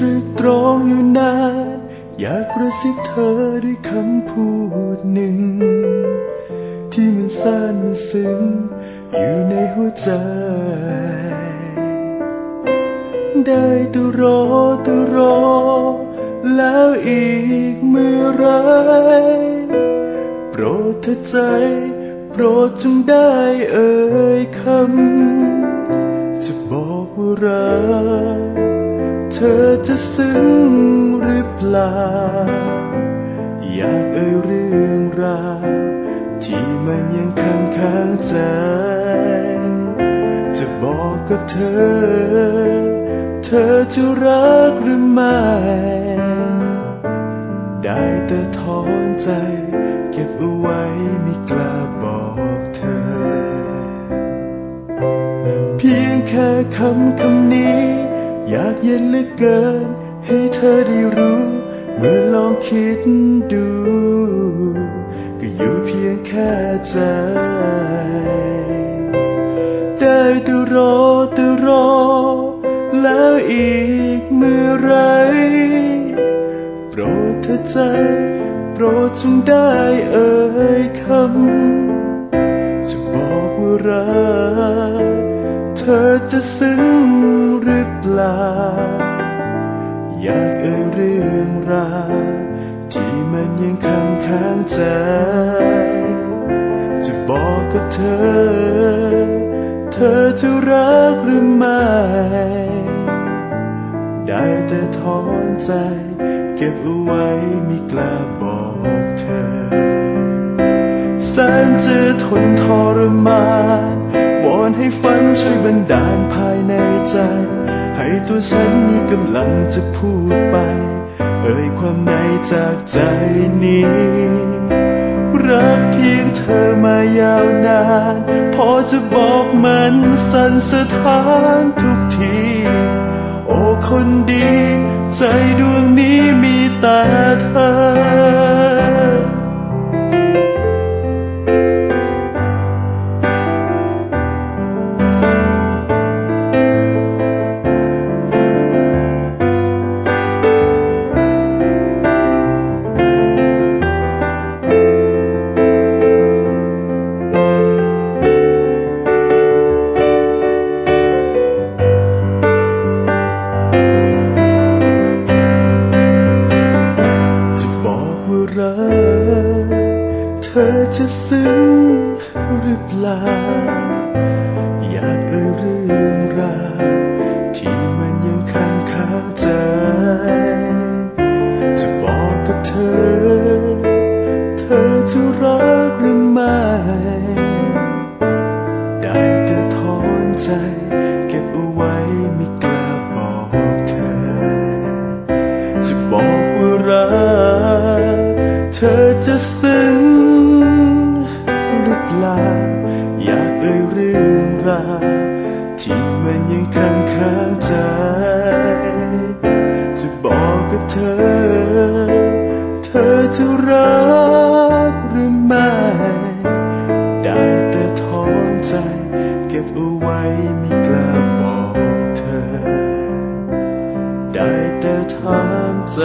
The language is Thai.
ตรึกตรองอยู่นาน อยากกระซิบเธอด้วยคำพูดหนึ่ง ที่มันซ่านมันซึ้งอยู่ในหัวใจ ได้แตัวรอแตัวรอ แล้วอีกเมื่อไร โปรดเธอใจ โปรดจงได้เอ่ยคำ จะบอกว่ารัก ธอจะซึ้งหรือเปล่า อยากเอ่ยเรื่องราวที่มันยังค้างค้างใจ จะบอกกับเธอ เธอจะรักหรือไม่ ได้แต่ถอนใจเก็บเอาไว้ไม่กล้าบอกเธอ เพียงแค่คำคำนี้ อยากเย็นเหลือเกิน ให้เธอได้รู้ เมื่อลองคิดดู ก็อยู่เพียงแค่ใจ ได้แต่รอแต่รอ แล้วอีกเมื่อไร โปรดเธอใจ โปรดจงได้เอ่ยคำ จะบอกว่ารัก เธอจะซึ้งหรือา อยากเอ่ยเรื่องราวที่มันยังค้างค้างใจ จะบอกกับเธอ เธอจะรักหรือไม่ ได้แต่ถอนใจเก็บเอาไว้ไม่กล้าบอกเธอแสนจะทนทรมานวอนให้ฝันช่วยบันดาลภายในใจ ตัวฉันมีกำลังจะพูดไป เอ่ยความในจากใจนี้ รักเพียงเธอมายาวนาน พอจะบอกมันสั่นสะท้านทุกที โอ้คนดี ใจดวงนี้มีแต่เธอ รัก เธอจะซึ้งหรือเปล่า อยากเอ่ยเรื่องราวที่มันยังค้างคาใจ ธอจะซึ้งหรือเปล่า อยากเอ่ยเรื่องราวที่มันยังค้างคาใจ จะบอกกับเธอ เธอจะรักหรือไม่ ได้แต่ถอนใจ เก็บเอาไว้ไม่กล้าบอกเธอ ได้แต่ถามใจ